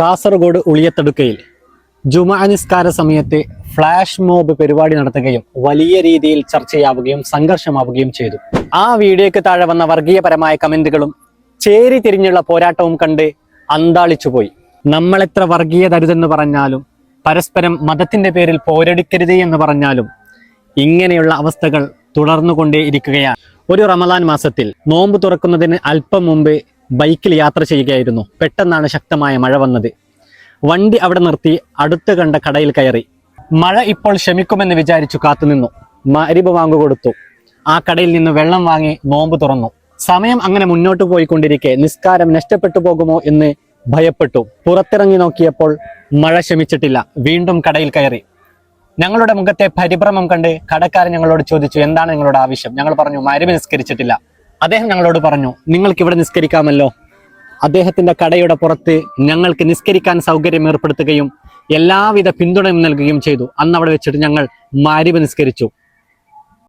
കാസർഗോഡ് ഉളിയത്തടുക്കയിൽ ജുമാ നിസ്കാര സമയത്ത് flash mob പരിപാടി നടത്തുകയും വലിയ രീതിയിൽ ചർച്ചയാവുകയും സംഘർഷമാവുകയും ചെയ്തു. ആ വീഡിയോയ്ക്ക് താഴെ വന്ന വർഗീയപരമായ കമന്റുകളും ചേരി തിരിഞ്ഞുള്ള പോരാട്ടവും കണ്ട് അന്താളിച്ചുപോയി. നമ്മളെത്ര വർഗീയതരുതെന്ന് പറഞ്ഞാലും പരസ്പരം മതത്തിന്റെ പേരിൽ പോരടിക്കരുത് എന്ന് പറഞ്ഞാലും ഇങ്ങനെയുള്ള അവസ്ഥകൾ തുടർന്നുകൊണ്ടേ ഇരിക്കുകയാണ് ഒരു റമദാൻ മാസത്തിൽ നോമ്പ് തുറക്കുന്നതിന് അല്പം മുമ്പ് ബൈക്കിൽ യാത്ര ചെയ്യുകയായിരുന്നു. പെട്ടെന്നാണ് ശക്തമായ മഴ വന്നത്. വണ്ടി അവിടെ നിർത്തി അടുത്ത് കണ്ട കടയിൽ കയറി. മഴ ഇപ്പോൾ ശമിക്കുമെന്ന് വിചാരിച്ചു കാത്തുനിന്നു മരിബ് വാങ്ങു കൊടുത്തു. ആ കടയിൽ നിന്ന് വെള്ളം വാങ്ങി നോമ്പ് തുറന്നു. സമയം അങ്ങനെ മുന്നോട്ട് പോയിക്കൊണ്ടിരിക്കെ. നിസ്കാരം നഷ്ടപ്പെട്ടു പോകുമോ എന്ന് ഭയപ്പെട്ടു. പുറത്തിറങ്ങി നോക്കിയപ്പോൾ മഴ ശമിച്ചിട്ടില്ല. വീണ്ടും കടയിൽ കയറി. ഞങ്ങളുടെ മുഖത്തെ പരിഭ്രമം കണ്ട് കടക്കാരൻ ഞങ്ങളോട് ചോദിച്ചു എന്താണ് നിങ്ങളുടെ ആവശ്യം? ഞങ്ങൾ പറഞ്ഞു മരുവ് നിസ്കരിച്ചിട്ടില്ല. അദ്ദേഹം ഞങ്ങളോട് പറഞ്ഞു നിങ്ങൾക്ക് ഇവിടെ നിസ്കരിക്കാമല്ലോ. അദ്ദേഹത്തിന്റെ കടയുടെ പുറത്ത് ഞങ്ങൾക്ക് നിസ്കരിക്കാൻ സൗകര്യം ഏർപ്പെടുത്തുകയും എല്ലാവിധ പിന്തുണയും നൽകുകയും ചെയ്തു. അന്ന് അവിടെ വെച്ചിട്ട് ഞങ്ങൾ മാരിബ് നിസ്കരിച്ചു.